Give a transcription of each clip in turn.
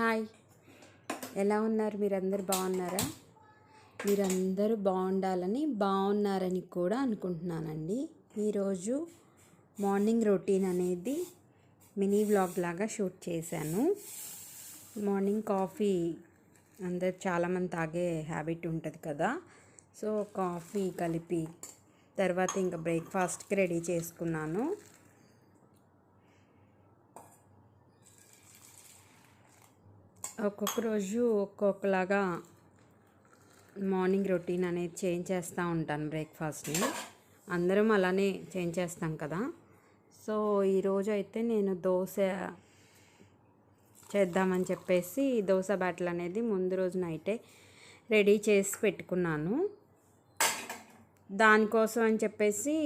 Hi. ఎలా ఉన్నారు మీరందరూ బాగున్నారా? మీరందరూ బాగుండాలని బాగున్నారని కూడా అనుకుంటున్నానండి. ఈరోజు మార్నింగ్ రొటీన్ అనేది మినీ వ్లాగ్ లాగా షూట్ చేశాను. మార్నింగ్ కాఫీ అందరు చాలామంది తాగే హ్యాబిట్ ఉంటుంది కదా. సో కాఫీ కలిపి తర్వాత ఇంకా బ్రేక్ఫాస్ట్కి రెడీ చేసుకున్నాను. ఒక్కొక్క రోజు ఒక్కొక్కలాగా మార్నింగ్ రొటీన్ అనేది చేంజ్ చేస్తూ ఉంటాను బ్రేక్ఫాస్ట్ని. అందరం అలానే చేంజ్ చేస్తాం కదా. సో ఈరోజు అయితే నేను దోశ చేద్దామని చెప్పేసి దోశ బ్యాటల్ అనేది ముందు రోజు నైటే రెడీ చేసి పెట్టుకున్నాను. దానికోసం అని చెప్పేసి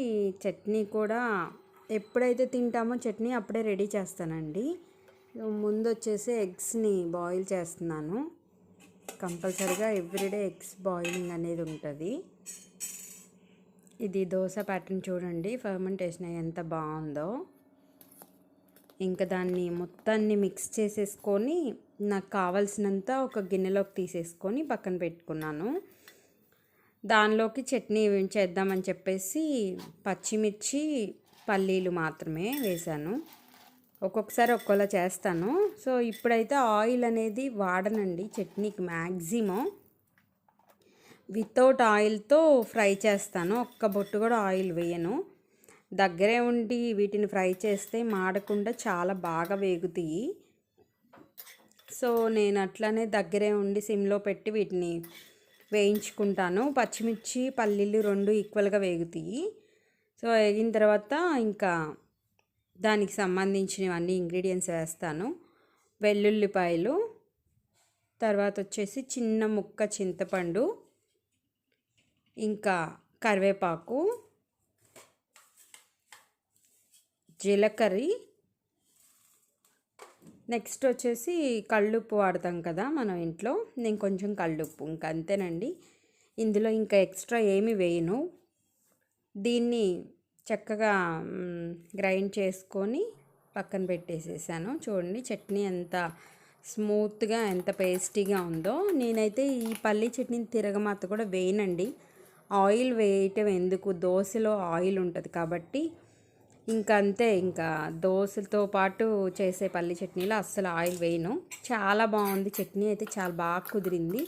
చట్నీ కూడా ఎప్పుడైతే తింటామో చట్నీ అప్పుడే రెడీ చేస్తానండి. ముందు వచ్చేసి ఎగ్స్ని బాయిల్ చేస్తున్నాను. కంపల్సరిగా ఎవ్రీడే ఎగ్స్ బాయిలింగ్ అనేది ఉంటుంది. ఇది దోశ ప్యాటర్న్ చూడండి. ఫర్మెంటేషన్ ఎంత బాగుందో. ఇంకా దాన్ని మొత్తాన్ని మిక్స్ చేసేసుకొని నాకు కావాల్సినంత ఒక గిన్నెలోకి తీసేసుకొని పక్కన పెట్టుకున్నాను. దానిలోకి చట్నీ చేద్దామని చెప్పేసి పచ్చిమిర్చి పల్లీలు మాత్రమే వేశాను. ఒక్కొక్కసారి ఒక్కోలా చేస్తాను. సో ఇప్పుడైతే ఆయిల్ అనేది వాడనండి చట్నీకి మ్యాక్సిమం వితౌట్ ఆయిల్తో ఫ్రై చేస్తాను. ఒక్క బొట్టు కూడా ఆయిల్ వేయను. దగ్గరే ఉండి వీటిని ఫ్రై చేస్తే మాడకుండా చాలా బాగా వేగుతాయి. సో నేను అట్లానే దగ్గరే ఉండి సిమ్లో పెట్టి వీటిని వేయించుకుంటాను. పచ్చిమిర్చి పల్లీలు రెండు ఈక్వల్గా వేగుతాయి. సో వేగిన తర్వాత ఇంకా దానికి సంబంధించినవన్నీ ఇంగ్రీడియంట్స్ వేస్తాను. వెల్లుల్లిపాయలు తర్వాత వచ్చేసి చిన్న ముక్క చింతపండు ఇంకా కరివేపాకు జీలకర్ర. నెక్స్ట్ వచ్చేసి కళ్ళుప్పు వాడతాం కదా మనం ఇంట్లో. నేను కొంచెం కళ్ళుప్పు ఇంకా అంతేనండి. ఇందులో ఇంకా ఎక్స్ట్రా ఏమి వేయను. దీన్ని చక్కగా గ్రైండ్ చేసుకొని పక్కన పెట్టేసేసాను. చూడండి చట్నీ ఎంత స్మూత్గా ఎంత పేస్టీగా ఉందో. నేనైతే ఈ పల్లీ చట్నీని తిరగమాత కూడా వేయనండి. ఆయిల్ వేయటం ఎందుకు? దోశలో ఆయిల్ ఉంటుంది కాబట్టి. ఇంకా అంతే ఇంకా దోశలతో పాటు చేసే పల్లి చట్నీలో అస్సలు ఆయిల్ వేయను. చాలా బాగుంది. చట్నీ అయితే చాలా బాగా కుదిరింది.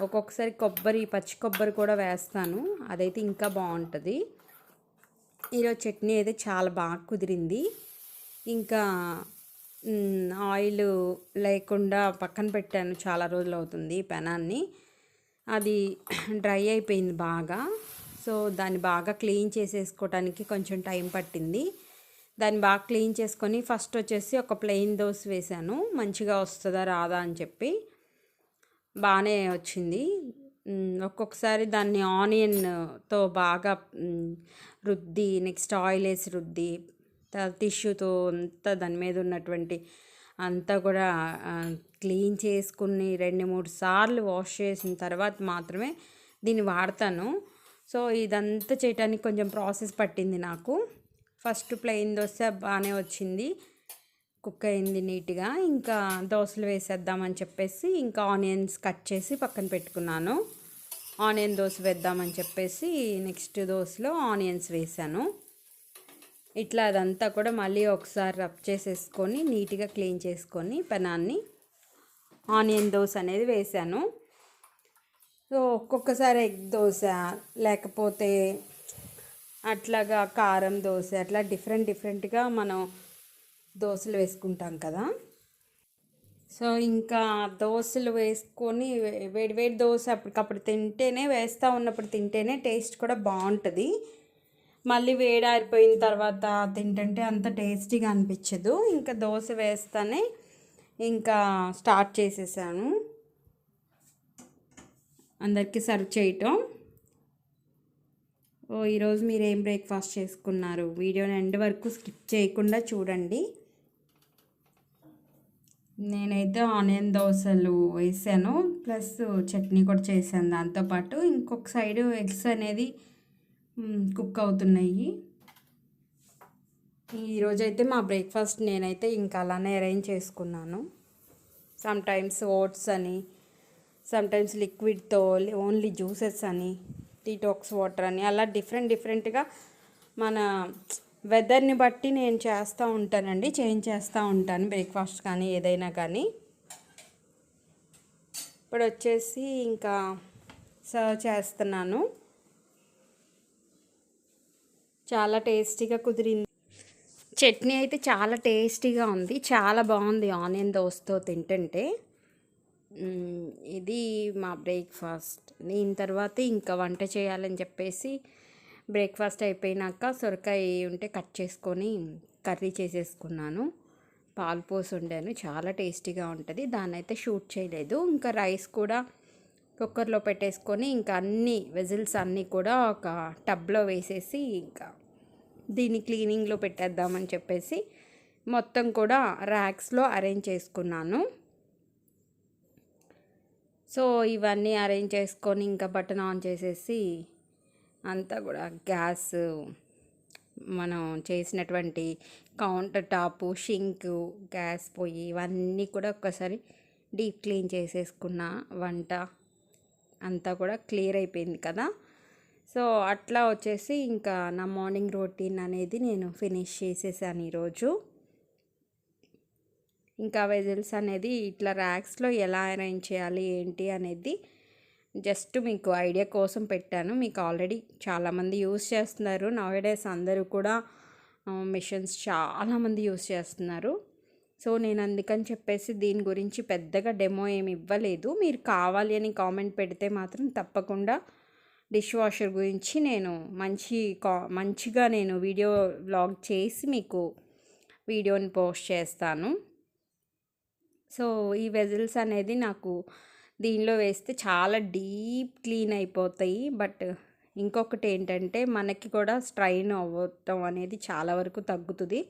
ఒక్కొక్కసారి కొబ్బరి పచ్చి కొబ్బరి కూడా వేస్తాను. అదైతే ఇంకా బాగుంటుంది. ఈరోజు చట్నీ అయితే చాలా బాగా కుదిరింది. ఇంకా ఆయిల్ లేకుండా పక్కన పెట్టాను చాలా రోజులు అవుతుంది పెనాన్ని. అది డ్రై అయిపోయింది బాగా. సో దాన్ని బాగా క్లీన్ చేసేసుకోవడానికి కొంచెం టైం పట్టింది. దాన్ని బాగా క్లీన్ చేసుకొని ఫస్ట్ వచ్చేసి ఒక ప్లెయిన్ దోశ వేసాను మంచిగా వస్తుందా రాదా అని చెప్పి బాగానే వచ్చింది. ఒక్కొక్కసారి దాన్ని ఆనియన్తో బాగా రుద్ది నెక్స్ట్ ఆయిల్ వేసి రుద్ది టిష్యూతో అంతా దాని మీద ఉన్నటువంటి అంతా కూడా క్లీన్ చేసుకుని రెండు మూడు సార్లు వాష్ చేసిన తర్వాత మాత్రమే దీన్ని వాడతాను. సో ఇదంతా చేయడానికి కొంచెం ప్రాసెస్ పట్టింది నాకు. ఫస్ట్ ప్లెయిన్ దోశ బాగానే వచ్చింది. కుక్ అయింది నీట్గా. ఇంకా దోశలు వేసేద్దామని చెప్పేసి ఇంకా ఆనియన్స్ కట్ చేసి పక్కన పెట్టుకున్నాను. ఆనియన్ దోశ వేద్దామని చెప్పేసి నెక్స్ట్ దోశలో ఆనియన్స్ వేసాను. ఇట్లా అదంతా కూడా మళ్ళీ ఒకసారి రబ్ చేసేసుకొని నీట్గా క్లీన్ చేసుకొని పెనాన్ని ఆనియన్ దోశ అనేది వేసాను. సో ఒక్కొక్కసారి ఎగ్ దోశ లేకపోతే అట్లాగా కారం దోశ అట్లా డిఫరెంట్ డిఫరెంట్గా మనం దోశలు వేసుకుంటాం కదా. సో ఇంకా దోశలు వేసుకొని వేడి వేడి దోశ అప్పటికప్పుడు తింటేనే వేస్తూ ఉన్నప్పుడు తింటేనే టేస్ట్ కూడా బాగుంటుంది. మళ్ళీ వేడారిపోయిన తర్వాత తింటుంటే అంత టేస్టీగా అనిపించదు. ఇంకా దోశ వేస్తానే ఇంకా స్టార్ట్ చేసేసాను. అందరికీ సర్వ్ చేయటం. ఓ ఈరోజు మీరు ఏం బ్రేక్ఫాస్ట్ చేసుకున్నారు? వీడియోని ఎండ్ వరకు స్కిప్ చేయకుండా చూడండి. నేనైతే ఆనియన్ దోశలు వేసాను ప్లస్ చట్నీ కూడా చేశాను దాంతోపాటు ఇంకొక సైడు ఎగ్స్ అనేది కుక్ అవుతున్నాయి. ఈరోజైతే మా బ్రేక్ఫాస్ట్ నేనైతే ఇంకా అలానే అరేంజ్ చేసుకున్నాను. సమ్ టైమ్స్ ఓట్స్ అని సమ్ టైమ్స్ లిక్విడ్తో ఓన్లీ జ్యూసెస్ అని టీటాక్స్ వాటర్ అని అలా డిఫరెంట్ డిఫరెంట్గా మన వెదర్ని బట్టి నేను చేస్తూ ఉంటానండి చేంజ్ చేస్తూ ఉంటాను బ్రేక్ఫాస్ట్ కానీ ఏదైనా కానీ. ఇప్పుడు వచ్చేసి ఇంకా సర్వ్ చేస్తున్నాను. చాలా టేస్టీగా కుదిరింది. చట్నీ అయితే చాలా టేస్టీగా ఉంది చాలా బాగుంది ఆనియన్ దోసతో తింటుంటే. ఇది మా బ్రేక్ఫాస్ట్. దీని తర్వాత ఇంకా వంట చేయాలని చెప్పేసి బ్రేక్ఫాస్ట్ అయిపోయినాక సొరకాయ ఉంటే కట్ చేసుకొని కర్రీ చేసేసుకున్నాను. పాలు పోసి ఉండాను చాలా టేస్టీగా ఉంటుంది. దాన్ని అయితే షూట్ చేయలేదు. ఇంకా రైస్ కూడా కుక్కర్లో పెట్టేసుకొని ఇంకా అన్ని వెజిల్స్ అన్నీ కూడా ఒక టబ్లో వేసేసి ఇంకా దీన్ని క్లీనింగ్లో పెట్టేద్దామని చెప్పేసి మొత్తం కూడా ర్యాక్స్లో అరేంజ్ చేసుకున్నాను. సో ఇవన్నీ అరేంజ్ చేసుకొని ఇంకా బటన్ ఆన్ చేసేసి అంతా కూడా గ్యాస్ మనం చేసినటువంటి కౌంటర్ టాపు షింక్ గ్యాస్ పొయ్యి ఇవన్నీ కూడా ఒక్కసారి డీప్ క్లీన్ చేసేసుకున్న వంట అంతా కూడా క్లియర్ అయిపోయింది కదా. సో అట్లా వచ్చేసి ఇంకా నా మార్నింగ్ రొటీన్ అనేది నేను ఫినిష్ చేసేసాను ఈరోజు. ఇంకా వెజిల్స్ అనేది ఇట్లా ర్యాక్స్లో ఎలా అరేంజ్ చేయాలి ఏంటి అనేది జస్ట్ మీకు ఐడియా కోసం పెట్టాను. మీకు ఆల్రెడీ చాలామంది యూస్ చేస్తున్నారు. నవడేస్ అందరూ కూడా మిషన్స్ చాలామంది యూస్ చేస్తున్నారు. సో నేను అందుకని చెప్పేసి దీని గురించి పెద్దగా డెమో ఏమి ఇవ్వలేదు. మీరు కావాలి అని కామెంట్ పెడితే మాత్రం తప్పకుండా డిష్ వాషర్ గురించి నేను మంచి కా మంచిగా నేను వీడియో వ్లాగ్ చేసి మీకు వీడియోని పోస్ట్ చేస్తాను. సో ఈ వెజిల్స్ అనేది నాకు దీనిలో వేస్తే చాలా డీప్ క్లీన్ అయిపోతాయి. బట్ ఇంకొకటి ఏంటంటే మనకి కూడా స్ట్రైన్ అవ్వటం అనేది చాలా వరకు తగ్గుతుంది.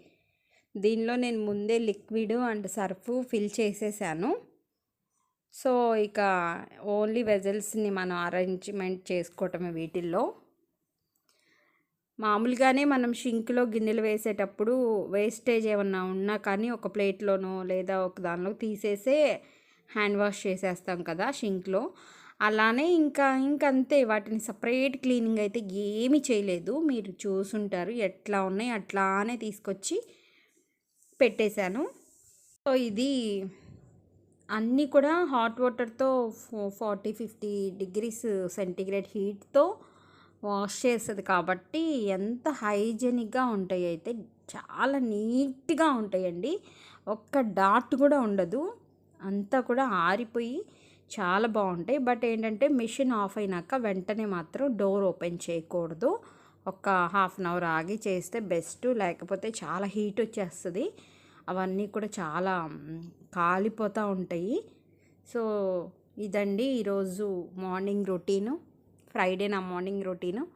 దీనిలో నేను ముందే లిక్విడ్ అండ్ సర్ఫ్ ఫిల్ చేసేసాను. సో ఇక ఓన్లీ వెజల్స్ని మనం అరేంజ్మెంట్ చేసుకోవటమే వీటిల్లో. మామూలుగానే మనం షింక్లో గిన్నెలు వేసేటప్పుడు వేస్టేజ్ ఏమన్నా ఉన్నా కానీ ఒక ప్లేట్లోనో లేదా ఒక దానిలో తీసేసే హ్యాండ్ వాష్ చేసేస్తాం కదా షింక్లో. అలానే ఇంకా ఇంకంతే. వాటిని సపరేట్ క్లీనింగ్ అయితే ఏమీ చేయలేదు. మీరు చూసుంటారు ఎట్లా ఉన్నాయి అట్లానే తీసుకొచ్చి పెట్టేశాను. సో ఇది అన్నీ కూడా హాట్ వాటర్తో ఫార్టీ ఫిఫ్టీ డిగ్రీస్ సెంటిగ్రేడ్ హీట్తో వాష్ చేస్తుంది కాబట్టి ఎంత హైజెనిక్గా ఉంటాయి అయితే చాలా నీట్గా ఉంటాయండి. ఒక్క డాట్ కూడా ఉండదు. అంతా కూడా ఆరిపోయి చాలా బాగుంటాయి. బట్ ఏంటంటే మిషన్ ఆఫ్ అయినాక వెంటనే మాత్రం డోర్ ఓపెన్ చేయకూడదు. ఒక హాఫ్ అన్ అవర్ ఆగి చేస్తే బెస్ట్. లేకపోతే చాలా హీట్ వచ్చేస్తుంది. అవన్నీ కూడా చాలా కాలిపోతూ ఉంటాయి. సో ఇదండి ఈరోజు మార్నింగ్ రొటీను. ఫ్రైడే నా మార్నింగ్ రొటీను.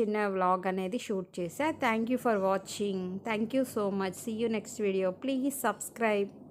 చిన్న వ్లాగ్ అనేది షూట్ చేశా. Thank you for watching. Thank you so much. See you next video please subscribe